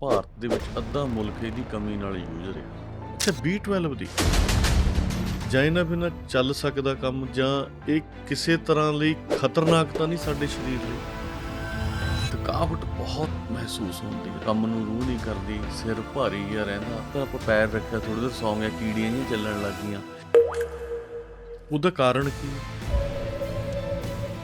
ਭਾਰਤ ਦੇ ਵਿੱਚ ਅੱਧਾ ਮੁਲਕ ਇਹਦੀ ਕਮੀ ਨਾਲ ਯੂਜ ਰਿਹਾ। ਅੱਛਾ B12 ਦੀ ਜਾਂ ਇਹਨਾਂ ਬਿਨਾਂ ਚੱਲ ਸਕਦਾ ਕੰਮ ਜਾਂ ਇਹ ਕਿਸੇ ਤਰ੍ਹਾਂ ਲਈ ਖਤਰਨਾਕ ਤਾਂ ਨਹੀਂ ਸਾਡੇ ਸਰੀਰ ਲਈ? ਥਕਾਵਟ ਬਹੁਤ ਮਹਿਸੂਸ ਹੁੰਦੀ ਹੈ। ਕੰਮ ਨੂੰ ਰੂਹ ਨਹੀਂ ਕਰਦੀ, ਸਿਰ ਭਾਰੀ ਜਿਹਾ ਰਹਿੰਦਾ, ਤਾਂ ਆਪਾਂ ਪੈਰ ਰੱਖਿਆ ਥੋੜੀ ਦੇਰ ਸੌਂ ਗਿਆ ਕੀੜੀਆਂ ਨਹੀਂ ਚੱਲਣ ਲੱਗੀਆਂ ਉਹਦਾ ਕਾਰਨ ਕੀ ਹੈ?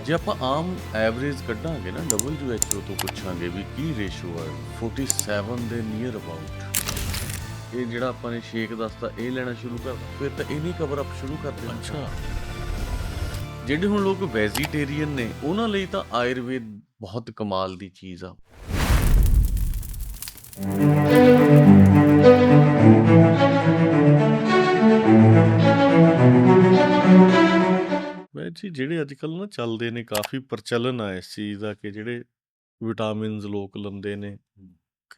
ਜੇ ਆਪਾਂ ਆਮ ਐਵਰੇਜ ਕੱਢਾਂਗੇ ਨਾ WHO ਤੋਂ ਪੁੱਛਾਂਗੇ ਵੀ ਕੀ ਰੇਸ਼ੋ ਹੈ 47 ਦੇ ਨੀਅਰ ਅਬਾਊਟ ਇਹ ਜਿਹੜਾ ਆਪਾਂ ਨੇ ਸ਼ੇਕ ਦੱਸਤਾ ਇਹ ਲੈਣਾ ਸ਼ੁਰੂ ਕਰ ਫਿਰ ਤਾਂ ਇਹ ਨਹੀਂ ਕਵਰ ਅਪ ਸ਼ੁਰੂ ਕਰ ਦੇਣਾ। ਅੱਛਾ। ਜਿਹੜੇ ਹੁਣ ਲੋਕ ਵੈਜੀਟੇਰੀਅਨ ਨੇ ਉਹਨਾਂ ਲਈ ਤਾਂ ਆਯੁਰਵੇਦ ਬਹੁਤ ਕਮਾਲ ਦੀ ਚੀਜ਼ ਆ। ਜੀ ਜਿਹੜੇ ਅੱਜ ਕੱਲ ਨਾ ਚੱਲਦੇ ਨੇ ਕਾਫੀ ਪ੍ਰਚਲਨ ਆ ਇਸ ਚੀਜ਼ ਦਾ ਕਿ ਜਿਹੜੇ ਵਿਟਾਮਿਨਸ ਲੋਕ ਲੰਦੇ ਨੇ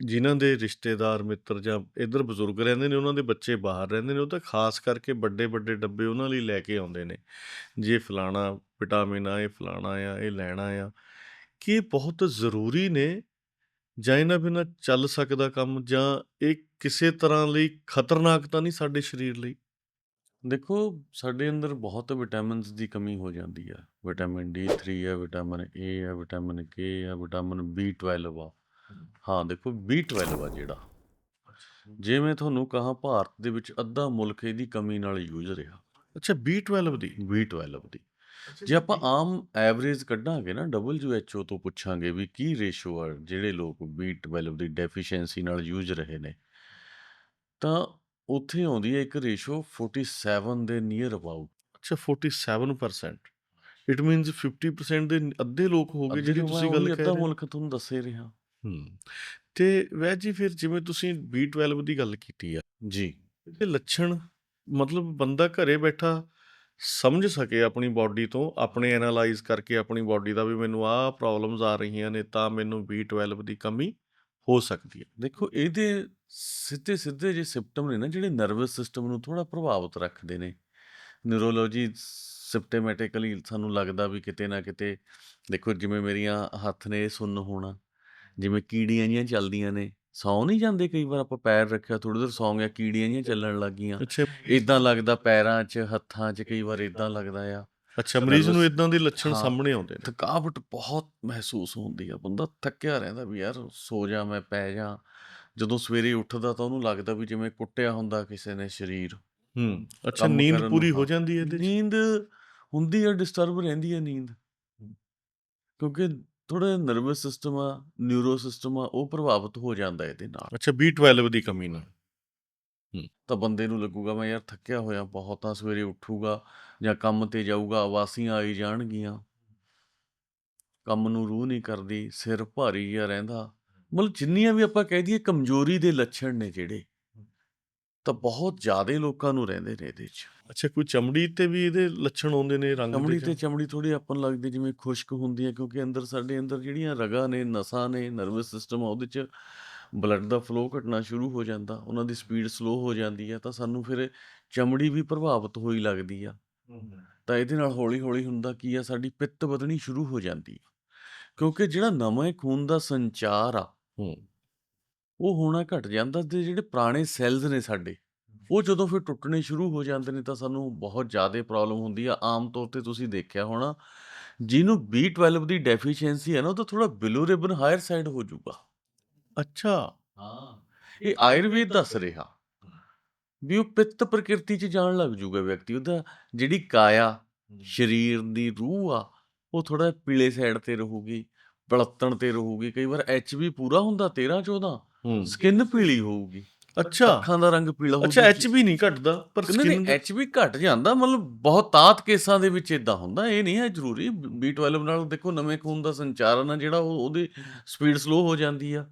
ਜਿਨ੍ਹਾਂ ਦੇ ਰਿਸ਼ਤੇਦਾਰ ਮਿੱਤਰ ਜਾਂ ਇਧਰ ਬਜ਼ੁਰਗ ਰਹਿੰਦੇ ਨੇ ਉਹਨਾਂ ਦੇ ਬੱਚੇ ਬਾਹਰ ਰਹਿੰਦੇ ਨੇ ਉਹ ਤਾਂ ਖਾਸ ਕਰਕੇ ਵੱਡੇ ਵੱਡੇ ਡੱਬੇ ਉਹਨਾਂ ਲਈ ਲੈ ਕੇ ਆਉਂਦੇ ਨੇ। ਜੇ ਫਲਾਣਾ ਵਿਟਾਮਿਨ ਆ ਇਹ ਫਲਾਣਾ ਆ ਇਹ ਲੈਣਾ ਆ ਕਿ ਇਹ ਬਹੁਤ ਜ਼ਰੂਰੀ ਨੇ ਜਾਂ ਇਹਨਾਂ ਬਿਨਾਂ ਚੱਲ ਸਕਦਾ ਕੰਮ ਜਾਂ ਇਹ ਕਿਸੇ ਤਰ੍ਹਾਂ ਲਈ ਖਤਰਨਾਕ ਤਾਂ ਨਹੀਂ ਸਾਡੇ ਸਰੀਰ ਲਈ? ਦੇਖੋ ਸਾਡੇ ਅੰਦਰ ਬਹੁਤ ਵਿਟਾਮਿਨਸ ਦੀ ਕਮੀ ਹੋ ਜਾਂਦੀ ਆ। ਵਿਟਾਮਿਨ D3 ਹੈ ਵਿਟਾਮਿਨ A ਹੈ ਵਿਟਾਮਿਨ K ਹੈ ਵਿਟਾਮਿਨ B12 ਆ। ਹਾਂ। ਦੇਖੋ B12 ਆ ਜਿਹੜਾ। ਜੇ ਮੈਂ ਤੁਹਾਨੂੰ ਕਹਾਂ ਭਾਰਤ ਦੇ ਵਿੱਚ ਅੱਧਾ ਮੁਲਕ ਇਹਦੀ ਕਮੀ ਨਾਲ ਜੂਝ ਰਿਹਾ। ਅੱਛਾ B12 ਦੀ? B12 ਦੀ। ਜੇ ਆਪਾਂ ਆਮ ਐਵਰੇਜ ਕੱਢਾਂਗੇ ਨਾ WHO ਤੋਂ ਪੁੱਛਾਂਗੇ ਵੀ ਕੀ ਰੇਸ਼ੋ ਆ ਜਿਹੜੇ ਲੋਕ B12 ਦੀ ਡੈਫੀਸ਼ੀਐਂਸੀ ਨਾਲ ਜੂਝ ਰਹੇ ਨੇ ਤਾਂ ਉੱਥੇ ਆਉਂਦੀ ਹੈ ਇੱਕ ਰੇਸ਼ੋ 47 ਦੇ ਨੀਅਰ ਅਬਾਊਟ ਅੱਛਾ 47% ਇਟ ਮੀਨਸ 50% ਦੇ ਅੱਧੇ ਲੋਕ ਹੋ ਗਏ ਜਿਹੜੀ ਤੁਸੀਂ ਗੱਲ ਕਹਿ ਰਹੇ ਹੋ। ਮੁਲਕ ਤੁਹਾਨੂੰ ਦੱਸੇ ਰਿਹਾ। ਹੂੰ। ਤੇ ਵੈਦ ਜੀ ਫਿਰ ਜਿਵੇਂ ਤੁਸੀਂ B12 ਦੀ ਗੱਲ ਕੀਤੀ ਆ ਜੀ। ਇਹਦੇ ਲੱਛਣ ਮਤਲਬ ਬੰਦਾ ਘਰੇ ਬੈਠਾ ਸਮਝ ਸਕੇ ਆਪਣੀ ਬਾਡੀ ਤੋਂ ਆਪਣੇ ਐਨਾਲਾਈਜ਼ ਕਰਕੇ ਆਪਣੀ ਬਾਡੀ ਦਾ ਵੀ ਮੈਨੂੰ ਆਹ ਪ੍ਰੋਬਲਮਸ ਆ ਰਹੀਆਂ ਨੇ ਤਾਂ ਮੈਨੂੰ B12 ਦੀ ਕਮੀ ਹੋ ਸਕਦੀ ਹੈ। ਦੇਖੋ ਇਹਦੇ ਸਿੱਧੇ ਸਿੱਧੇ ਜੇ ਸਿੰਪਟਮ ਨੇ ਨਾ ਜਿਹੜੇ ਨਰਵਸ ਸਿਸਟਮ ਨੂੰ ਥੋੜਾ ਪ੍ਰਭਾਵਿਤ ਰੱਖਦੇ ਨੇ। ਨਿਊਰੋਲੋਜੀ ਸਿਸਟਮੈਟਿਕਲੀ ਸਾਨੂੰ ਲੱਗਦਾ ਵੀ ਕਿਤੇ ਨਾ ਕਿਤੇ ਦੇਖੋ ਜਿਵੇਂ ਮੇਰੀਆਂ ਹੱਥ ਨੇ ਸੁੰਨ ਹੋਣਾ ਜਿਵੇਂ ਕੀੜੀਆਂ ਜੀਆਂ ਚੱਲਦੀਆਂ ਨੇ ਸੌਂ ਨਹੀਂ ਜਾਂਦੇ ਕਈ ਵਾਰ ਆਪਾਂ ਪੈਰ ਰੱਖਿਆ ਥੋੜੀ ਦੇਰ ਸੌਂ ਗਿਆ ਕੀੜੀਆਂ ਜੀਆਂ ਚੱਲਣ ਲੱਗੀਆਂ। ਇਦਾਂ ਲੱਗਦਾ ਪੈਰਾਂ 'ਚ ਹੱਥਾਂ 'ਚ ਕਈ ਵਾਰ ਇਦਾਂ ਲੱਗਦਾ ਆ। ਅੱਛਾ ਮਰੀਜ਼ ਨੂੰ ਇਦਾਂ ਦੇ ਲੱਛਣ ਹਾਂ। ਸਾਹਮਣੇ ਆਉਂਦੇ ਨੇ? ਥਕਾਵਟ ਬਹੁਤ ਮਹਿਸੂਸ ਹੁੰਦੀ ਆ ਬੰਦਾ ਥੱਕਿਆ ਰਹਿੰਦਾ ਵੀ ਯਾਰ ਸੋ ਜਾ ਮੈਂ ਪੈ ਜਾ ਜਦੋਂ ਸਵੇਰੇ ਉੱਠਦਾ ਤਾਂ ਉਹਨੂੰ ਲੱਗਦਾ ਵੀ ਜਿਵੇਂ ਕੁੱਟਿਆ ਹੁੰਦਾ ਕਿਸੇ ਨੇ ਸਰੀਰ। ਹੂੰ ਅੱਛਾ ਨੀਂਦ ਪੂਰੀ ਹੋ ਹਾਂ। ਜਾਂਦੀ ਹੈ ਇਹਦੇ ਨੀਂਦ ਹੁੰਦੀ ਆ ਡਿਸਟਰਬ ਰਹਿੰਦੀ ਆ ਨੀਂਦ। ਕਿਉਂਕਿ ਥੋੜਾ ਨਰਵਸ ਸਿਸਟਮ ਆ ਨਿਊਰੋ ਸਿਸਟਮ ਆ ਉਹ ਪ੍ਰਭਾਵਿਤ ਹੋ ਜਾਂਦਾ ਇਹਦੇ ਨਾਲ। ਅੱਛਾ B12 ਦੀ ਕਮੀ ਨਾਲ। ਤਾਂ ਬੰਦੇ ਨੂੰ ਲੱਗੂਗਾ ਮੈਂ ਯਾਰ ਥੱਕਿਆ ਹੋਇਆ ਬਹੁਤ ਆ ਸਵੇਰੇ ਉੱਠੂਗਾ ਜਾਂ ਕੰਮ ਤੇ ਜਾਊਗਾ ਆਵਾਸੀਆਂ ਆਈ ਜਾਣਗੀਆਂ। ਕੰਮ ਨੂੰ ਰੂਹ ਨਹੀਂ ਕਰਦੀ ਸਿਰ ਭਾਰੀ ਜਿਹਾ ਰਹਿੰਦਾ। ਮਤਲਬ ਜਿੰਨੀਆਂ ਵੀ ਆਪਾਂ ਕਹਿ ਦਈਏ ਕਮਜ਼ੋਰੀ ਦੇ ਲੱਛਣ ਨੇ ਜਿਹੜੇ ਤਾਂ ਬਹੁਤ ਜ਼ਿਆਦੇ ਲੋਕਾਂ ਨੂੰ ਰਹਿੰਦੇ ਨੇ ਇਹਦੇ 'ਚ। ਅੱਛਾ ਕੋਈ ਚਮੜੀ ਤੇ ਵੀ ਇਹਦੇ ਲੱਛਣ ਆਉਂਦੇ ਨੇ ਰੰਗ ਚਮੜੀ ਤੇ ਚਮੜੀ ਥੋੜੀ ਆਪਾਂ ਨੂੰ ਲੱਗਦੀ ਜਿਵੇਂ ਖੁਸ਼ਕ ਹੁੰਦੀ ਹੈ ਕਿਉਂਕਿ ਅੰਦਰ ਸਾਡੇ ਅੰਦਰ ਜਿਹੜੀਆਂ ਰਗਾਂ ਨੇ ਨਸਾਂ ਨੇ ਨਰਵਸ ਸਿਸਟਮ ਆ ਉਹਦੇ 'ਚ ਬਲੱਡ ਦਾ ਫਲੋ ਘਟਣਾ ਸ਼ੁਰੂ ਹੋ ਜਾਂਦਾ ਉਹਨਾਂ ਦੀ ਸਪੀਡ ਸਲੋ ਹੋ ਜਾਂਦੀ ਹੈ ਤਾਂ ਸਾਨੂੰ ਫਿਰ ਚਮੜੀ ਵੀ ਪ੍ਰਭਾਵਿਤ ਹੋਈ ਲੱਗਦੀ ਆ। ਤਾਂ ਇਹਦੇ ਨਾਲ ਹੌਲੀ ਹੌਲੀ ਹੁੰਦਾ ਕੀ ਆ ਸਾਡੀ ਪਿੱਤ ਵਧਣੀ ਸ਼ੁਰੂ ਹੋ ਜਾਂਦੀ ਆ। ਕਿਉਂਕਿ ਜਿਹੜਾ ਨਵਾਂ ਖੂਨ ਦਾ ਸੰਚਾਰ ਆ ਉਹ ਹੋਣਾ ਘਟ ਜਾਂਦਾ ਤੇ ਜਿਹੜੇ ਪੁਰਾਣੇ ਸੈੱਲਸ ਨੇ ਸਾਡੇ ਉਹ ਜਦੋਂ ਫਿਰ ਟੁੱਟਣੇ ਸ਼ੁਰੂ ਹੋ ਜਾਂਦੇ ਨੇ ਤਾਂ ਸਾਨੂੰ ਬਹੁਤ ਜ਼ਿਆਦਾ ਪ੍ਰੋਬਲਮ ਹੁੰਦੀ ਆ। ਆਮ ਤੌਰ ਤੇ ਤੁਸੀਂ ਦੇਖਿਆ ਹੋਣਾ ਜਿਹਨੂੰ B12 ਦੀ ਡੈਫੀਸ਼ੀਐਂਸੀ ਹੈ ਨਾ ਉਹ ਤਾਂ ਥੋੜਾ ਬਿਲੋ ਰਿਬਨ ਹਾਇਰ ਸਾਈਡ ਹੋ ਜਾਊਗਾ। ਅੱਛਾ। ਹਾਂ ਇਹ ਆਯੁਰਵੇਦ ਦੱਸ ਰਿਹਾ। ਵੀ ਉਹ ਪਿੱਤ ਪ੍ਰਕਿਰਤੀ ਚ ਜਾਣ ਲੱਗ ਜਾਊਗਾ ਵਿਅਕਤੀ ਉਹਦਾ ਜਿਹੜੀ ਕਾਇਆ ਸਰੀਰ ਦੀ ਰੂਹ ਆ ਉਹ ਥੋੜਾ ਪੀਲੇ ਸਾਈਡ ਤੇ ਰਹੂਗੀ ਬਲੱਤਣ ਤੇ ਰਹੂਗੀ ਕਈ ਵਾਰ ਐਚਬੀ ਪੂਰਾ ਹੁੰਦਾ 13 14 ਹੂੰ। ਸਕਿਨ ਪੀਲੀ ਹੋਊਗੀ। ਅੱਛਾ। ਅੱਖਾਂ ਦਾ ਰੰਗ ਪੀਲਾ ਅੱਛਾ ਹੋਊਗਾ। ਐਚ ਵੀ ਨਹੀਂ ਘਟਦਾ ਪਰ ਸਕਿਨ ਨਹੀਂ ਐਚਬੀ ਘਟ ਜਾਂਦਾ ਮਤਲਬ ਬਹੁਤ ਤਾਤ ਕੇਸਾਂ ਦੇ ਵਿੱਚ ਇਦਾਂ ਹੁੰਦਾ ਇਹ ਨਹੀਂ ਹੈ ਜ਼ਰੂਰੀ B12 ਨਾਲ ਦੇਖੋ ਨਵੇਂ ਖੂਨ ਦਾ ਸੰਚਾਰਨ ਆ ਜਿਹੜਾ ਉਹ ਉਹਦੀ ਸਪੀਡ ਸਲੋ ਹੋ ਜਾਂਦੀ ਆ।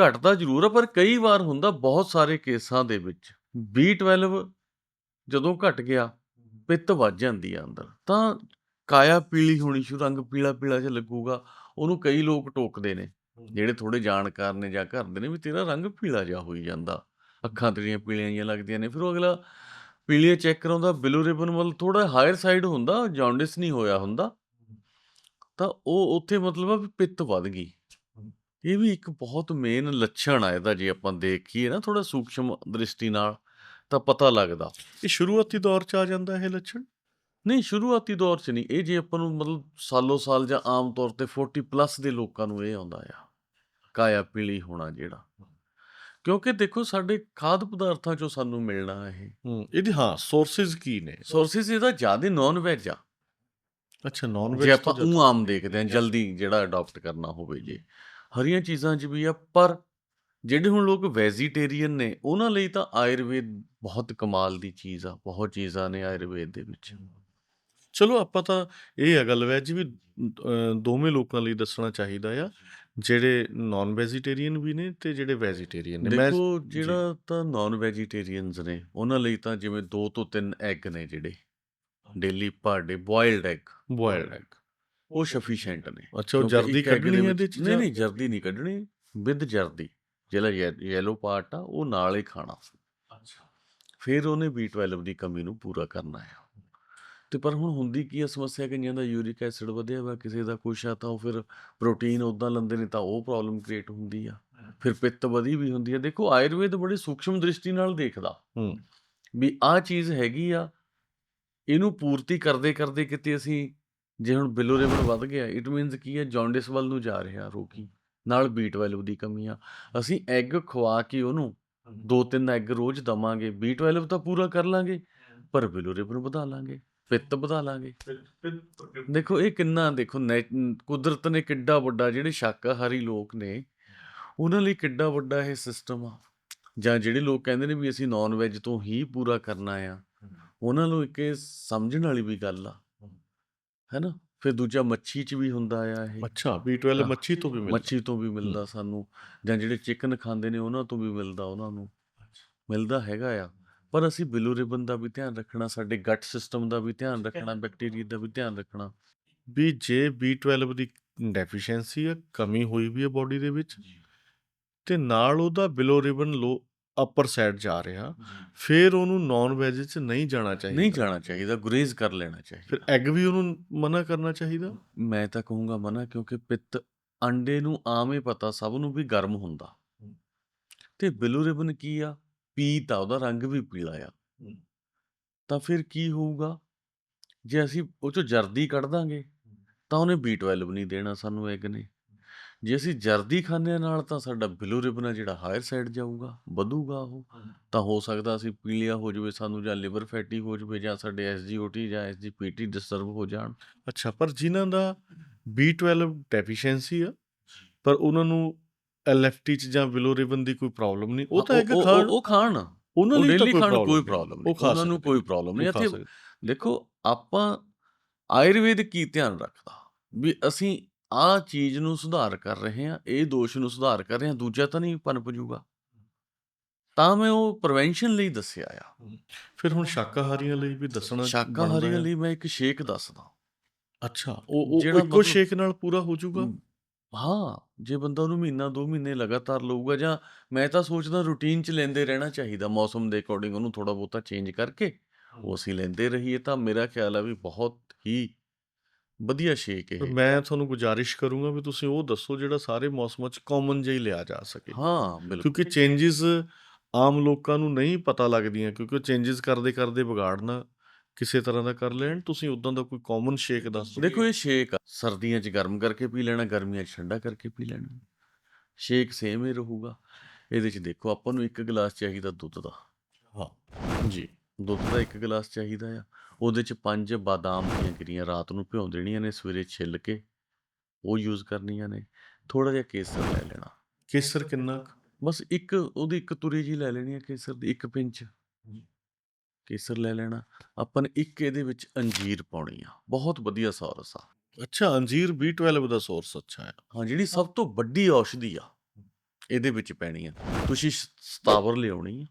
ਘਟਦਾ ਜ਼ਰੂਰ ਆ, ਪਰ ਕਈ ਵਾਰ ਹੁੰਦਾ ਬਹੁਤ ਸਾਰੇ ਕੇਸਾਂ ਦੇ ਵਿੱਚ B12 ਜਦੋਂ ਘਟ ਗਿਆ, ਪਿੱਤ ਵੱਜ ਜਾਂਦੀ ਆ ਅੰਦਰ। ਤਾਂ ਕਾਇਆ ਪੀਲੀ ਹੋਣੀ ਸ਼ੁਰੂ, ਰੰਗ ਪੀਲਾ ਪੀਲਾ ਜਿਹਾ ਲੱਗੂਗਾ, ਉਹਨੂੰ ਕਈ ਲੋਕ ਟੋਕਦੇ ਨੇ, ਜਿਹੜੇ ਥੋੜੇ ਜਾਣਕਾਰ ਨੇ ਜਾਂ ਕਰਦੇ ਨੇ ਵੀ ਤੇਰਾ ਰੰਗ ਪੀਲਾ ਜਿਹਾ ਹੋਈ ਜਾਂਦਾ। ਅੱਖਾਂ ਤੇਰੀਆਂ ਪੀਲੀਆਂ ਜਿਹੀਆਂ ਲੱਗਦੀਆਂ ਨੇ, ਫਿਰ ਉਹ ਅਗਲਾ ਪੀਲੀਆ ਚੈੱਕ ਕਰਾਉਂਦਾ, ਬਿਲੂ ਬਿਲੋਰਿਬਨ ਵੱਲ ਥੋੜਾ ਹਾਇਰ ਸਾਈਡ ਹੁੰਦਾ, ਜੌਂਡਿਸ ਨਹੀਂ ਹੋਇਆ ਹੁੰਦਾ। ਤਾਂ ਉਹ ਉੱਥੇ ਮਤਲਬ ਆ ਪਿੱਤ ਵੱਧ ਗਈ। ਇਹ ਵੀ ਇੱਕ ਬਹੁਤ ਮੇਨ ਲੱਛਣ ਆ ਇਹਦਾ ਜੇ ਆਪਾਂ ਦੇਖੀਏ ਨਾ ਥੋੜਾ ਸੂਖਸ਼ਮ ਦ੍ਰਿਸ਼ਟੀ ਨਾਲ ਤਾਂ ਪਤਾ ਲੱਗਦਾ। ਇਹ ਸ਼ੁਰੂਆਤੀ ਦੌਰ 'ਚ ਆ ਜਾਂਦਾ ਇਹ ਲੱਛਣ? ਨਹੀਂ ਸ਼ੁਰੂਆਤੀ ਦੌਰ 'ਚ ਨਹੀਂ। ਇਹ ਜੇ ਆਪਾਂ ਨੂੰ ਮਤਲਬ ਸਾਲੋ ਸਾਲ ਜਾਂ ਆਮ ਤੌਰ ਤੇ 40 ਪਲੱਸ ਦੇ ਲੋਕਾਂ ਨੂੰ ਇਹ ਆਉਂਦਾ ਆ। ਕਾਇਆ ਪੀਲੀ ਹੋਣਾ ਜਿਹੜਾ। ਕਿਉਂਕਿ ਦੇਖੋ ਸਾਡੇ ਖਾਦ ਪਦਾਰਥਾਂ ਚੋਂ ਸਾਨੂੰ ਮਿਲਣਾ ਇਹ। ਹੂੰ ਇਹਦੀ ਹਾਂ ਸੋਰਸਸ ਕੀ ਨੇ? ਸੋਰਸਿਸ ਇਹਦਾ ਜ਼ਿਆਦਾ ਨਾਨ ਵੈਜ ਆ। ਅੱਛਾ ਨਾਨ ਜੇ ਵੈਜ ਆਪਾਂ ਉਹ ਆਮ ਦੇਖਦੇ ਹਾਂ ਜਲਦੀ ਜਿਹੜਾ ਅਡਾਪਟ ਕਰਨਾ ਹੋਵੇ ਜੇ। ਹਰੀਆਂ ਚੀਜ਼ਾਂ 'ਚ ਵੀ ਆ ਪਰ ਜਿਹੜੇ ਹੁਣ ਲੋਕ ਵੈਜੀਟੇਰੀਅਨ ਨੇ ਉਹਨਾਂ ਲਈ ਤਾਂ ਆਯੁਰਵੇਦ ਬਹੁਤ ਕਮਾਲ ਦੀ ਚੀਜ਼ ਆ ਬਹੁਤ ਚੀਜ਼ਾਂ ਨੇ ਆਯੁਰਵੇਦ ਦੇ ਵਿੱਚ। ਚਲੋ ਆਪਾਂ ਤਾਂ ਇਹ ਹੈ ਗੱਲ ਵੈਜ ਵੀ ਦੋਵੇਂ ਲੋਕਾਂ ਲਈ ਦੱਸਣਾ ਚਾਹੀਦਾ ਆ ਜਿਹੜੇ ਨਾਨ ਵੈਜੀਟੇਰੀਅਨ ਵੀ ਨੇ ਤੇ ਜਿਹੜੇ ਵੈਜੀਟੇਰੀਅਨ ਨੇ। ਦੇਖੋ ਜਿਹੜਾ ਤਾਂ ਨਾਨ ਵੈਜੀਟੇਰੀਅਨਸ ਨੇ ਉਹਨਾਂ ਲਈ ਤਾਂ ਜਿਵੇਂ 2 ਤੋਂ 3 ਐਗ ਨੇ ਜਿਹੜੇ। Daily per day boiled egg boiled egg ਉਹ ਸਫੀਸ਼ੀਐਂਟ ਨੇ ਅੱਛਾ ਉਹ ਜਰਦੀ ਕੱਢਣੀ ਹੈ ਇਹਦੇ ਚ ਨਹੀਂ ਨਹੀਂ ਜਰਦੀ ਨਹੀਂ ਕੱਢਣੀ ਵਿਦ ਜਰਦੀ। ਜਿਹੜਾ ਯੈਲੋ ਪਾਰਟ ਆ ਉਹ ਨਾਲ ਹੀ ਖਾਣਾ। ਫਿਰ ਉਹਨੇ B12 ਦੀ ਕਮੀ ਨੂੰ ਪੂਰਾ ਕਰਨਾ ਹੈ ਤੇ ਪਰ ਹੁਣ ਹੁੰਦੀ ਕੀ ਆ ਸਮੱਸਿਆ ਕਈਆਂ ਦਾ ਯੂਰਿਕ ਐਸਿਡ ਵਧਿਆ ਵਾ ਕਿਸੇ ਦਾ ਕੁਛ ਆ ਤਾਂ ਉਹ ਫਿਰ ਪ੍ਰੋਟੀਨ ਉਦਾਂ ਲੈਂਦੇ ਨੇ ਤਾਂ ਉਹ ਪ੍ਰੋਬਲਮ ਕ੍ਰੀਏਟ ਹੁੰਦੀ ਆ। ਫਿਰ ਪਿੱਤ ਵਧੀ ਵੀ ਹੁੰਦੀ ਆ। ਦੇਖੋ ਆਯੁਰਵੇਦ ਬੜੀ ਸੂਖਸ਼ਮ ਦ੍ਰਿਸ਼ਟੀ ਨਾਲ ਦੇਖਦਾ। ਹੂੰ। ਵੀ ਆਹ ਚੀਜ਼ ਹੈਗੀ ਆ ਇਹਨੂੰ ਪੂਰਤੀ ਕਰਦੇ ਕਰਦੇ ਕਿਤੇ ਅਸੀਂ ਜੇ ਹੁਣ ਬਿਲੋਰੇਬਲ ਵੱਧ ਗਿਆ ਇਟ ਮੀਨਸ ਕੀ ਹੈ? ਜੌਂਡਿਸ ਵੱਲ ਨੂੰ ਜਾ ਰਿਹਾ ਰੋਗੀ ਨਾਲ B12 ਦੀ ਕਮੀ ਆ ਅਸੀਂ ਐਗ ਖਵਾ ਕੇ ਉਹਨੂੰ ਦੋ ਤਿੰਨ ਐਗ ਰੋਜ਼ ਦਵਾਂਗੇ B12 ਤਾਂ ਪੂਰਾ ਕਰ ਲਾਂਗੇ ਪਰ ਬਿਲੋਰੇਬਲ ਵਧਾ ਲਾਂਗੇ ਪਿੱਤ ਵਧਾ ਲਾਂਗੇ। ਦੇਖੋ ਇਹ ਕਿੰਨਾ ਦੇਖੋ ਕੁਦਰਤ ਨੇ ਕਿੱਡਾ ਵੱਡਾ ਜਿਹੜੇ ਸ਼ਾਕਾਹਾਰੀ ਲੋਕ ਨੇ ਉਹਨਾਂ ਲਈ ਕਿੱਡਾ ਵੱਡਾ ਇਹ ਸਿਸਟਮ ਆ। ਜਾਂ ਜਿਹੜੇ ਲੋਕ ਕਹਿੰਦੇ ਨੇ ਵੀ ਅਸੀਂ ਨਾਨ ਵੈਜ ਤੋਂ ਹੀ ਪੂਰਾ ਕਰਨਾ ਆ ਉਹਨਾਂ ਨੂੰ ਇੱਕ ਸਮਝਣ ਵਾਲੀ ਵੀ ਗੱਲ ਆ। ਹੈਨਾ ਫਿਰ ਦੂਜਾ ਮੱਛੀ 'ਚ ਵੀ ਹੁੰਦਾ ਆ ਇਹ। ਅੱਛਾ B12 ਹਾਂ, ਮੱਛੀ ਤੋਂ ਵੀ ਮਿਲਦਾ। ਮੱਛੀ ਤੋਂ ਵੀ ਮਿਲਦਾ ਸਾਨੂੰ। ਜਾਂ ਜਿਹੜੇ ਚਿਕਨ ਖਾਂਦੇ ਨੇ ਉਹਨਾਂ ਤੋਂ ਵੀ ਮਿਲਦਾ ਉਹਨਾਂ ਨੂੰ। ਮਿਲਦਾ ਹੈਗਾ ਆ। ਪਰ ਅਸੀਂ ਬਿਲੋਰੇਬਨ ਦਾ ਵੀ ਧਿਆਨ ਰੱਖਣਾ ਸਾਡੇ ਗਟ ਸਿਸਟਮ ਦਾ ਵੀ ਧਿਆਨ ਰੱਖਣਾ ਬੈਕਟੀਰੀਆ ਦਾ ਵੀ ਧਿਆਨ ਰੱਖਣਾ। ਵੀ ਜੇ B12 ਦੀ ਡੈਫੀਸ਼ੀਐਂਸੀ ਆ ਕਮੀ ਹੋਈ ਵੀ ਹੈ ਬਾਡੀ ਦੇ ਵਿੱਚ ਤੇ ਨਾਲ ਉਹਦਾ ਬਿਲੋ ਰਿਬਨ ਲੋ ਅਪਰ ਸਾਈਡ ਜਾ ਰਿਹਾ। ਫਿਰ ਉਹਨੂੰ ਨਾਨ ਵੈਜ ਚ ਨਹੀਂ ਜਾਣਾ ਚਾਹੀਦਾ। ਨਹੀਂ ਜਾਣਾ ਚਾਹੀਦਾ ਗੁਰੇਜ਼ ਕਰ ਲੈਣਾ ਚਾਹੀਦਾ। ਫਿਰ ਐਗ ਵੀ ਉਹਨੂੰ ਮਨਾ ਕਰਨਾ ਚਾਹੀਦਾ? ਮੈਂ ਤਾਂ ਕਹੂੰਗਾ ਮਨਾ ਕਿਉਂਕਿ ਪਿੱਤ ਅੰਡੇ ਨੂੰ ਆਮ ਹੀ ਪਤਾ ਸਭ ਨੂੰ ਵੀ ਗਰਮ ਹੁੰਦਾ। ਤੇ ਬਿਲੋਰੇਬਨ ਕੀ ਆ? ਪੀਤ ਆ ਉਹਦਾ ਰੰਗ ਵੀ ਪੀਲਾ ਆ। ਤਾਂ ਫਿਰ ਕੀ ਹੋਊਗਾ? ਜੇ ਅਸੀਂ ਉਹ ਚੋਂ ਜਰਦੀ ਕੱਢ ਦਾਂਗੇ ਤਾਂ ਉਹਨੇ B12 ਨਹੀਂ ਦੇਣਾ ਸਾਨੂੰ ਐਗ ਨੇ। ਜੇ ਅਸੀਂ ਜਰਦੀ ਖਾਂਦੇ ਹਾਂ ਨਾਲ ਤਾਂ ਸਾਡਾ ਬਿਲੋਰੇਬਨ ਆ ਜਿਹੜਾ ਹਾਇਰ ਸਾਈਡ ਜਾਊਗਾ ਵਧੂਗਾ ਉਹ। ਤਾਂ ਹੋ ਸਕਦਾ ਅਸੀਂ ਪੀਲੀਆ ਹੋ ਜਾਵੇ ਸਾਨੂੰ ਜਾਂ ਲਿਵਰ ਫੈਟੀ ਹੋ ਜਾਵੇ ਜਾਂ ਸਾਡੇ ਐਸਜੀਓਟੀ ਜਾਂ ਐਸਜੀਪੀਟੀ ਡਿਸਟਰਬ ਹੋ ਜਾਣ। ਅੱਛਾ ਪਰ ਜਿਨ੍ਹਾਂ ਦਾ B12 ਡੈਫੀਸ਼ੀਐਂਸੀ ਆ ਪਰ ਉਹਨਾਂ ਨੂੰ ਐਲਐਫਟੀ ਚ ਜਾਂ ਬਿਲੋ ਰਿਬਨ ਦੀ ਕੋਈ ਪ੍ਰੋਬਲਮ ਨਹੀਂ ਉਹ ਤਾਂ ਉਹ- ਖਾਣ ਉਹ ਖਾਣ। ਉਹਨਾਂ ਉਹ ਲਈ ਤਾਂ ਕੋਈ ਖਾਣ ਕੋਈ ਪ੍ਰੋਬਲਮ ਨਹੀਂ। ਉਹਨਾਂ ਨੂੰ ਕੋਈ ਪ੍ਰੋਬਲਮ ਨਹੀਂ। ਇੱਥੇ ਸਕਦੇ। ਦੇਖੋ ਆਪਾਂ ਆਯੁਰਵੇਦ ਕੀ ਧਿਆਨ ਰੱਖਦਾ? ਵੀ ਅਸੀਂ ਆਹ ਚੀਜ਼ ਨੂੰ ਸੁਧਾਰ ਕਰ ਰਹੇ ਹਾਂ ਇਹ ਦੋਸ਼ ਨੂੰ ਸੁਧਾਰ ਕਰ ਰਹੇ ਹਾਂ ਦੂਜਾ ਤਾਂ ਨਹੀਂ ਪਨਪ ਜੂਗਾ ਤਾਂ ਮੈਂ ਉਹ ਪ੍ਰੀਵੈਂਸ਼ਨ ਲਈ ਦੱਸਿਆ ਆ। ਫਿਰ ਹੁਣ ਸ਼ਾਕਾਹਾਰੀਆਂ ਲਈ ਵੀ ਦੱਸਣਾ ਸ਼ਾਕਾਹਾਰੀਆਂ। ਲਈ ਮੈਂ ਇੱਕ ਸ਼ੇਕ ਦੱਸਦਾ। ਅੱਛਾ ਉਹ ਉਹ ਇੱਕੋ ਸ਼ੇਕ ਨਾਲ ਪੂਰਾ ਹੋ ਜਾਊਗਾ ਹਾਂ ਜੇ ਬੰਦਾ ਉਹਨੂੰ ਮਹੀਨਾ ਦੋ ਮਹੀਨੇ ਲਗਾਤਾਰ ਲਊਗਾ ਜਾਂ ਮੈਂ ਤਾਂ ਸੋਚਦਾ ਰੂਟੀਨ ਚ ਲੈਂਦੇ ਰਹਿਣਾ ਚਾਹੀਦਾ ਮੌਸਮ ਦੇ ਅਕੋਰਡਿੰਗ ਉਹਨੂੰ ਥੋੜਾ ਬਹੁਤਾ ਚੇਂਜ ਕਰਕੇ ਉਹ ਅਸੀਂ ਲੈਂਦੇ ਰਹੀਏ ਤਾਂ ਮੇਰਾ ਖਿਆਲ ਆ ਵੀ ਬਹੁਤ ਹੀ ਵਧੀਆ ਸ਼ੇਕ ਇਹ। ਮੈਂ ਤੁਹਾਨੂੰ ਗੁਜ਼ਾਰਿਸ਼ ਕਰੂੰਗਾ ਵੀ ਤੁਸੀਂ ਉਹ ਦੱਸੋ ਜਿਹੜਾ ਸਾਰੇ ਮੌਸਮਾਂ 'ਚ ਕਾਮਨ ਜਿਹਾ ਹੀ ਲਿਆ ਜਾ ਸਕੇ। ਹਾਂ ਬਿਲਕੁਲ। ਕਿਉਂਕਿ ਚੇਂਜਸ ਆਮ ਲੋਕਾਂ ਨੂੰ ਨਹੀਂ ਪਤਾ ਲੱਗਦੀਆਂ ਕਿਉਂਕਿ ਉਹ ਚੇਂਜਸ ਕਰਦੇ ਕਰਦੇ ਵਿਗਾੜਨਾ ਕਿਸੇ ਤਰ੍ਹਾਂ ਦਾ ਕਰ ਲੈਣ। ਤੁਸੀਂ ਉਦਾਂ ਦਾ ਕੋਈ ਕਾਮਨ ਸ਼ੇਕ ਦੱਸ ਦਿਓ ਦੇਖੋ ਇਹ ਸ਼ੇਕ ਆ। ਸਰਦੀਆਂ 'ਚ ਗਰਮ ਕਰਕੇ ਪੀ ਲੈਣਾ ਗਰਮੀਆਂ 'ਚ ਠੰਡਾ ਕਰਕੇ ਪੀ ਲੈਣਾ। ਸ਼ੇਕ ਸੇਮ ਹੀ ਰਹੂਗਾ। ਇਹਦੇ 'ਚ ਦੇਖੋ ਆਪਾਂ ਨੂੰ ਇੱਕ ਗਲਾਸ ਚਾਹੀਦਾ ਦੁੱਧ ਦਾ। ਹਾਂ ਜੀ। ਦੁੱਧ ਦਾ ਇੱਕ ਗਲਾਸ ਚਾਹੀਦਾ ਆ। ਉਹਦੇ 'ਚ ਪੰਜ ਬਾਦਾਮ ਦੀਆਂ ਗਿਰੀਆਂ ਰਾਤ ਨੂੰ ਭਿਉਂ ਦੇਣੀਆਂ ਨੇ ਸਵੇਰੇ ਛਿੱਲ ਕੇ ਉਹ ਯੂਜ਼ ਕਰਨੀਆਂ ਨੇ। ਥੋੜਾ ਜਿਹਾ ਕੇਸਰ ਲੈ ਲੈਣਾ। ਕੇਸਰ ਕਿੰਨਾ? ਬਸ ਇੱਕ ਉਹਦੀ ਇੱਕ ਤੁਰੀ ਜੀ ਲੈ ਲੈਣੀ ਹੈ ਕੇਸਰ ਦੀ ਇੱਕ ਪਿੰਚ। ਕੇਸਰ ਲੈ ਲੈਣਾ। ਆਪਾਂ ਨੇ ਇੱਕ ਇਹਦੇ ਵਿੱਚ ਅੰਜੀਰ ਪਾਉਣੀ ਆ। ਬਹੁਤ ਵਧੀਆ ਸੌਰਸ ਆ। ਅੱਛਾ ਅੰਜੀਰ B12 ਦਾ ਸੋਰਸ ਅੱਛਾ ਹੈ ਹਾਂ ਜਿਹੜੀ ਸਭ ਤੋਂ ਵੱਡੀ ਔਸ਼ਧੀ ਆ ਇਹਦੇ ਵਿੱਚ ਪੈਣੀ ਆ। ਤੁਸੀਂ ਸਤਾਵਰ ਲਿਆਉਣੀ ਆ।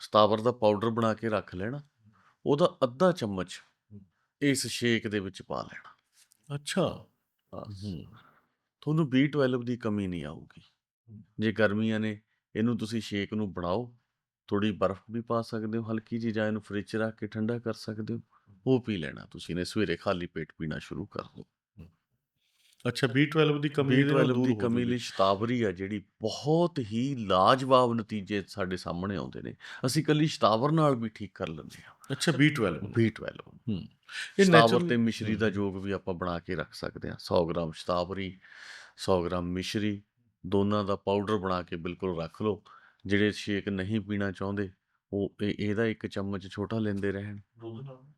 ਸਤਾਵਰ ਦਾ ਪਾਊਡਰ ਬਣਾ ਕੇ ਰੱਖ ਲੈਣਾ ਉਹਦਾ ਅੱਧਾ ਚਮਚ ਇਸ ਸ਼ੇਕ ਦੇ ਵਿੱਚ ਪਾ ਲੈਣਾ। ਅੱਛਾ। ਤੁਹਾਨੂੰ B12 ਦੀ ਕਮੀ ਨਹੀਂ ਆਊਗੀ। ਜੇ ਗਰਮੀਆਂ ਨੇ ਇਹਨੂੰ ਤੁਸੀਂ ਸ਼ੇਕ ਨੂੰ ਬਣਾਓ ਥੋੜੀ ਬਰਫ਼ ਵੀ ਪਾ ਸਕਦੇ ਹੋ ਹਲਕੀ ਜਿਹੀ ਜਾਂ ਇਹਨੂੰ ਫ੍ਰਿਜ 'ਚ ਰੱਖ ਕੇ ਠੰਡਾ ਕਰ ਸਕਦੇ ਹੋ ਉਹ ਪੀ ਲੈਣਾ ਤੁਸੀਂ ਨੇ ਸਵੇਰੇ ਖਾਲੀ ਪੇਟ ਪੀਣਾ ਸ਼ੁਰੂ ਕਰ ਦਿਓ। ਅੱਛਾ B12 ਦੀ ਕਮੀ ਇਹਦੇ ਨਾਲ B12 ਦੂਰ ਦੀ ਕਮੀ। ਲਈ ਸ਼ਤਾਵਰੀ ਆ ਜਿਹੜੀ ਬਹੁਤ ਹੀ ਲਾਜਵਾਬ ਨਤੀਜੇ ਸਾਡੇ ਸਾਹਮਣੇ ਆਉਂਦੇ ਨੇ। ਅਸੀਂ ਕੱਲੀ ਸ਼ਤਾਵਰ ਨਾਲ ਵੀ ਠੀਕ ਕਰ ਲੈਂਦੇ ਹਾਂ। ਅੱਛਾ B12 B12 ਹੂੰ। ਇਹ ਸ਼ਤਾਵਰ ਤੇ ਮਿਸ਼ਰੀ ਦਾ ਜੋਗ ਵੀ ਆਪਾਂ ਬਣਾ ਕੇ ਰੱਖ ਸਕਦੇ ਹਾਂ। 100 ਗ੍ਰਾਮ ਸ਼ਤਾਵਰੀ 100 ਗ੍ਰਾਮ ਮਿਸ਼ਰੀ ਦੋਨਾਂ ਦਾ ਪਾਊਡਰ ਬਣਾ ਕੇ ਬਿਲਕੁਲ ਰੱਖ ਲਓ। ਜਿਹੜੇ ਸ਼ੇਕ ਨਹੀਂ ਪੀਣਾ ਚਾਹੁੰਦੇ ਉਹ ਇਹ- ਇਹਦਾ ਇੱਕ ਚਮਚ ਛੋਟਾ ਲੈਂਦੇ ਰਹਿਣ।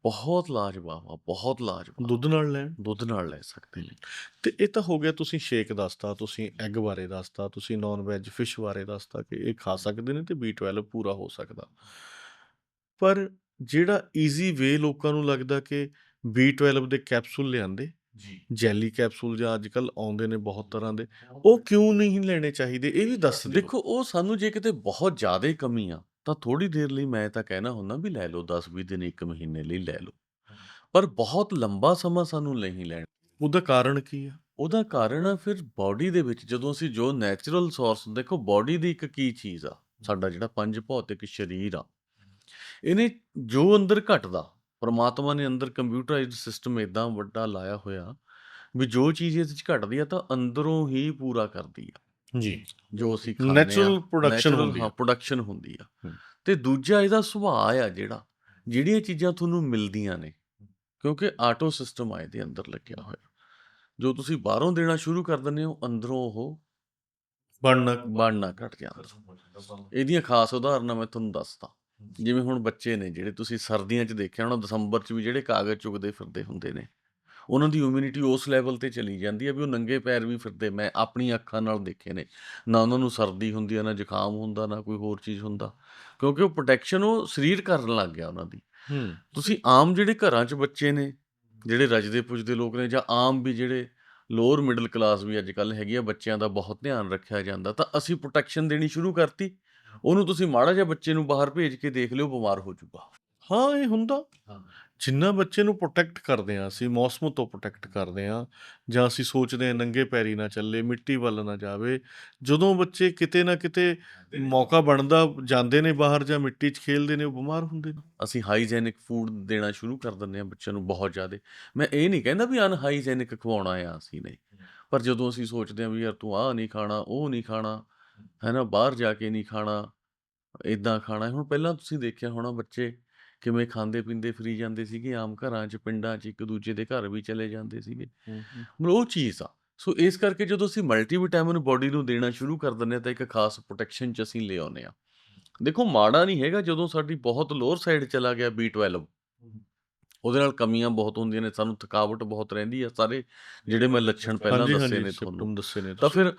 ਬਹੁਤ ਲਾਜਵਾਬ ਆ ਬਹੁਤ ਲਾਜਵਾਬ। ਦੁੱਧ ਨਾਲ ਲੈਣ? ਦੁੱਧ ਨਾਲ ਲੈ ਸਕਦੇ ਨੇ। ਤੇ ਇਹ ਤਾਂ ਹੋ ਗਿਆ ਤੁਸੀਂ ਸ਼ੇਕ ਦੱਸਤਾ ਤੁਸੀਂ ਐਗ ਬਾਰੇ ਦੱਸਤਾ ਤੁਸੀਂ ਨਾਨ ਵੈਜ ਫਿਸ਼ ਬਾਰੇ ਦੱਸਤਾ ਕਿ ਇਹ ਖਾ ਸਕਦੇ ਨੇ ਤੇ B12 ਪੂਰਾ ਹੋ ਸਕਦਾ। ਪਰ ਜਿਹੜਾ ਈਜ਼ੀ ਵੇ ਲੋਕਾਂ ਨੂੰ ਲੱਗਦਾ ਕਿ B12 ਦੇ ਕੈਪਸੂਲ ਲਿਆਂਦੇ ਜੀ। ਜੈਲੀ ਕੈਪਸੂਲ ਜਾਂ ਅੱਜਕੱਲ ਆਉਂਦੇ ਨੇ ਬਹੁਤ ਤਰ੍ਹਾਂ ਦੇ ਉਹ ਕਿਉਂ ਨਹੀਂ ਲੈਣੇ ਚਾਹੀਦੇ? ਇਹ ਵੀ ਦੱਸ ਦਿਓ। ਦੇਖੋ ਉਹ ਸਾਨੂੰ ਜੇ ਕਿਤੇ ਬਹੁਤ ਜ਼ਿਆਦਾ ਕਮੀ ਆ ਤਾਂ ਥੋੜੀ ਦੇਰ ਲਈ ਮੈਂ ਤਾਂ ਕਹਿਣਾ ਹੁੰਦਾ ਵੀ ਲੈ ਲਓ 10-20 ਦਿਨ ਇੱਕ ਮਹੀਨੇ ਲਈ ਲੈ ਲਓ। ਪਰ ਬਹੁਤ ਲੰਬਾ ਸਮਾਂ ਸਾਨੂੰ ਨਹੀਂ ਲੈਣਾ ਉਹਦਾ ਕਾਰਨ ਕੀ ਆ? ਉਹਦਾ ਕਾਰਨ ਆ ਫਿਰ ਬਾਡੀ ਦੇ ਵਿੱਚ ਜਦੋਂ ਅਸੀਂ ਜੋ ਨੈਚੁਰਲ ਸੋਰਸ ਦੇਖੋ ਬਾਡੀ ਦੀ ਇੱਕ ਕੀ ਚੀਜ਼ ਆ? ਸਾਡਾ ਜਿਹੜਾ ਪੰਜ ਭੌਤਿਕ ਸਰੀਰ ਆ। ਇਹਨੇ ਜੋ ਅੰਦਰ ਘਟਦਾ ਪ੍ਰਮਾਤਮਾ ਨੇ ਅੰਦਰ ਕੰਪਿਊਟਰਾਈਜ਼ਡ ਸਿਸਟਮ ਇਦਾਂ ਵੱਡਾ ਲਾਇਆ ਹੋਇਆ ਵੀ ਜੋ ਚੀਜ਼ ਇਹਦੇ ਵਿੱਚ ਘਟਦੀ ਆ ਤਾਂ ਅੰਦਰੋਂ ਹੀ ਪੂਰਾ ਕਰਦੀ ਆ। ਜੀ। ਜੋ ਅਸੀਂ ਖਾਂਦੇ ਆ, production natural, ਹੁੰਦੀ ਆ। ਪ੍ਰੋਡਕਸ਼ਨ ਹੁੰਦੀ ਆ। ਤੇ ਦੂਜਾ ਇਹਦਾ ਸੁਭਾਅ ਆ ਜਿਹੜਾ ਜਿਹੜੀਆਂ ਚੀਜ਼ਾਂ ਤੁਹਾਨੂੰ ਮਿਲਦੀਆਂ ਨੇ ਕਿਉਂਕਿ ਆਟੋ ਸਿਸਟਮ ਆ ਇਹਦੇ ਅੰਦਰ ਲੱਗਿਆ ਹੋਇਆ। ਜੋ ਤੁਸੀਂ ਬਾਹਰੋਂ ਦੇਣਾ ਸ਼ੁਰੂ ਕਰ ਦਿੰਦੇ ਹੋ ਅੰਦਰੋਂ ਉਹ ਬਣਨਾ ਬਣਨਾ ਘਟ ਜਾਂਦਾ। ਇਹਦੀਆਂ ਖਾਸ ਉਦਾਹਰਨਾਂ ਮੈਂ ਤੁਹਾਨੂੰ ਦੱਸਦਾ। ਜਿਵੇਂ ਹੁਣ ਬੱਚੇ ਨੇ ਜਿਹੜੇ ਤੁਸੀਂ ਸਰਦੀਆਂ 'ਚ ਦੇਖਿਆ ਹੋਣਾ ਦਸੰਬਰ 'ਚ ਵੀ ਜਿਹੜੇ ਕਾਗਜ਼ ਚੁਗਦੇ ਫਿਰਦੇ ਹੁੰਦੇ ਨੇ। ਉਹਨਾਂ ਦੀ ਇਮਿਊਨਿਟੀ ਉਸ ਲੈਵਲ ਤੇ ਚਲੀ ਜਾਂਦੀ ਹੈ ਵੀ ਉਹ ਨੰਗੇ ਪੈਰ ਵੀ ਫਿਰਦੇ ਮੈਂ ਆਪਣੀ ਅੱਖਾਂ ਨਾਲ ਦੇਖੇ ਨੇ। ਨਾ ਉਹਨਾਂ ਨੂੰ ਸਰਦੀ ਹੁੰਦੀ ਹੈ ਨਾ ਜ਼ੁਕਾਮ ਹੁੰਦਾ ਨਾ ਕੋਈ ਹੋਰ ਚੀਜ਼ ਹੁੰਦਾ। ਕਿਉਂਕਿ ਉਹ ਪ੍ਰੋਟੈਕਸ਼ਨ ਉਹ ਸਰੀਰ ਕਰਨ ਲੱਗ ਗਿਆ ਉਹਨਾਂ ਦੀ। ਹੂੰ। ਤੁਸੀਂ ਆਮ ਜਿਹੜੇ ਘਰਾਂ 'ਚ ਬੱਚੇ ਨੇ ਜਿਹੜੇ ਰੱਜਦੇ ਪੁੱਜਦੇ ਲੋਕ ਨੇ ਜਾਂ ਆਮ ਵੀ ਜਿਹੜੇ ਲੋਅਰ ਮਿਡਲ ਕਲਾਸ ਵੀ ਅੱਜ ਕੱਲ ਹੈਗੀ ਆ ਬੱਚਿਆਂ ਦਾ ਬਹੁਤ ਧਿਆਨ ਰੱਖਿਆ ਜਾਂਦਾ ਤਾਂ ਅਸੀਂ ਪ੍ਰੋਟੈਕਸ਼ਨ ਦੇਣੀ ਸ਼ੁਰੂ ਕਰਤੀ। ਉਹਨੂੰ ਤੁਸੀਂ ਮਾੜਾ ਜਿਹਾ ਬੱਚੇ ਨੂੰ ਬਾਹਰ ਭੇਜ ਕੇ ਦੇਖ ਲਿਓ ਬਿਮਾਰ ਹੋ ਜਾਊਗਾ ਹਾਂ ਇਹ ਹੁੰਦਾ। ਹਾਂ। ਜਿੰਨਾ ਬੱਚੇ ਨੂੰ ਪ੍ਰੋਟੈਕਟ ਕਰਦੇ ਆ ਅਸੀਂ ਮੌਸਮ ਤੋਂ ਪ੍ਰੋਟੈਕਟ ਕਰਦੇ ਆ ਜਾਂ ਅਸੀਂ ਸੋਚਦੇ ਆ ਨੰਗੇ ਪੈਰੀ ਨਾ ਚੱਲੇ ਮਿੱਟੀ ਵੱਲ ਨਾ ਜਾਵੇ ਜਦੋਂ ਬੱਚੇ ਕਿਤੇ ਨਾ ਕਿਤੇ ਮੌਕਾ ਬਣਦਾ ਜਾਂਦੇ ਨੇ ਬਾਹਰ ਜਾਂ ਮਿੱਟੀ 'ਚ ਖੇਲਦੇ ਨੇ ਉਹ ਬਿਮਾਰ ਹੁੰਦੇ ਨੇ। ਅਸੀਂ ਹਾਈਜੈਨਿਕ ਫੂਡ ਦੇਣਾ ਸ਼ੁਰੂ ਕਰ ਦਿੰਦੇ ਹਾਂ ਬੱਚਿਆਂ ਨੂੰ ਬਹੁਤ ਜ਼ਿਆਦਾ। ਮੈਂ ਇਹ ਨਹੀਂ ਕਹਿੰਦਾ ਵੀ ਅਨਹਾਈਜੈਨਿਕ ਖਵਾਉਣਾ ਆ ਅਸੀਂ ਨਹੀਂ ਪਰ ਜਦੋਂ ਅਸੀਂ ਸੋਚਦੇ ਹਾਂ ਵੀ ਯਾਰ ਤੂੰ ਆਹ ਨਹੀਂ ਖਾਣਾ ਉਹ ਨਹੀਂ ਖਾਣਾ ਹੈ। ਨਾ ਬਾਹਰ ਜਾ ਕੇ ਨਹੀਂ ਖਾਣਾ ਇਦਾਂ ਖਾਣਾ ਹੁਣ ਪਹਿਲਾਂ ਤੁਸੀਂ ਦੇਖਿਆ ਹੋਣਾ ਬੱਚੇ ਕਿਵੇਂ ਖਾਂਦੇ ਪੀਂਦੇ ਫਰੀ ਜਾਂਦੇ ਸੀਗੇ ਆਮ ਘਰਾਂ 'ਚ ਪਿੰਡਾਂ 'ਚ ਇੱਕ ਦੂਜੇ ਦੇ ਘਰ ਵੀ ਚਲੇ ਜਾਂਦੇ ਸੀਗੇ। ਮਤਲਬ ਉਹ ਚੀਜ਼ ਆ। ਸੋ ਇਸ ਕਰਕੇ ਜਦੋਂ ਅਸੀਂ ਮਲਟੀਵਿਟਾਮਿਨ ਬਾਡੀ ਨੂੰ ਦੇਣਾ ਸ਼ੁਰੂ ਕਰ ਦਿੰਦੇ ਹਾਂ ਤਾਂ ਇੱਕ ਖਾਸ ਪ੍ਰੋਟੈਕਸ਼ਨ 'ਚ ਅਸੀਂ ਲੈ ਆਉਂਦੇ ਹਾਂ। ਦੇਖੋ ਮਾੜਾ ਨਹੀਂ ਹੈਗਾ ਜਦੋਂ ਸਾਡੀ ਬਹੁਤ ਲੋਅਰ ਸਾਈਡ ਚਲਾ ਗਿਆ B12 ਉਹਦੇ ਨਾਲ ਕਮੀਆਂ ਬਹੁਤ ਹੁੰਦੀਆਂ ਨੇ ਸਾਨੂੰ ਥਕਾਵਟ ਬਹੁਤ ਰਹਿੰਦੀ ਆ ਸਾਰੇ ਜਿਹੜੇ ਮੈਂ ਲੱਛਣ ਪਹਿਲਾਂ ਦੱਸੇ ਨੇ ਤੁਹਾਨੂੰ। ਦੱਸੇ ਨੇ ਤਾਂ। ਫਿਰ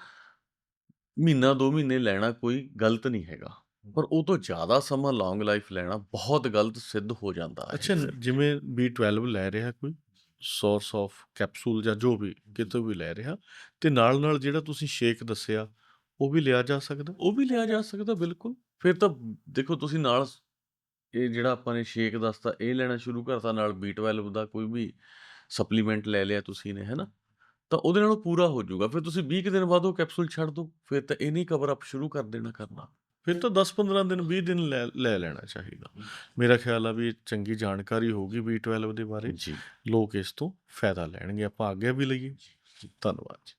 ਮਹੀਨਾ ਦੋ ਮਹੀਨੇ ਲੈਣਾ ਕੋਈ ਗਲਤ ਨਹੀਂ ਹੈਗਾ। ਪਰ ਉਹ ਤੋਂ ਜ਼ਿਆਦਾ ਸਮਾਂ ਲੌਂਗ ਲਾਈਫ ਲੈਣਾ ਬਹੁਤ ਗਲਤ ਸਿੱਧ ਹੋ ਜਾਂਦਾ ਹੈ ਅੱਛਾ। ਜਿਵੇਂ B12 ਲੈ ਰਿਹਾ ਕੋਈ ਸੋਰਸ ਆਫ ਕੈਪਸੂਲ ਜਾਂ ਜੋ ਵੀ ਕਿਤੋਂ ਵੀ ਲੈ ਰਿਹਾ ਤੇ ਨਾਲ ਨਾਲ ਜਿਹੜਾ ਤੁਸੀਂ ਸ਼ੇਕ ਦੱਸਿਆ ਉਹ ਵੀ ਲਿਆ ਜਾ ਸਕਦਾ? ਉਹ ਵੀ ਲਿਆ ਜਾ ਸਕਦਾ ਬਿਲਕੁਲ। ਫਿਰ ਤਾਂ ਦੇਖੋ ਤੁਸੀਂ ਨਾਲ ਇਹ ਜਿਹੜਾ ਆਪਾਂ ਨੇ ਸ਼ੇਕ ਦੱਸਤਾ ਇਹ ਲੈਣਾ ਸ਼ੁਰੂ ਕਰਤਾ ਨਾਲ B12 ਦਾ ਕੋਈ ਵੀ ਸਪਲੀਮੈਂਟ ਲੈ ਲਿਆ ਤੁਸੀਂ ਨੇ ਹੈਨਾ? ਤਾਂ ਉਹਦੇ ਨਾਲ ਪੂਰਾ ਹੋ ਜਾਊਗਾ। ਫਿਰ ਤੁਸੀਂ 20 ਕੁ ਦਿਨ ਬਾਅਦ ਉਹ ਕੈਪਸੂਲ ਛੱਡ ਦਿਓ ਫਿਰ ਤਾਂ ਇਹ ਨਹੀਂ ਕਵਰ ਅਪ ਸ਼ੁਰੂ ਕਰ ਦੇਣਾ ਕਰਨਾ। ਫਿਰ ਤਾਂ 10-15 ਦਿਨ 20 ਦਿਨ ਲੈ ਲੈਣਾ ਚਾਹੀਦਾ। ਮੇਰਾ ਖਿਆਲ ਆ ਵੀ ਚੰਗੀ ਜਾਣਕਾਰੀ ਹੋਊਗੀ B12 ਦੇ ਬਾਰੇ। ਲੋਕ ਇਸ ਤੋਂ ਫਾਇਦਾ ਲੈਣਗੇ। ਆਪਾਂ ਅੱਗੇ ਵੀ ਲਈਏ। ਧੰਨਵਾਦ ਜੀ।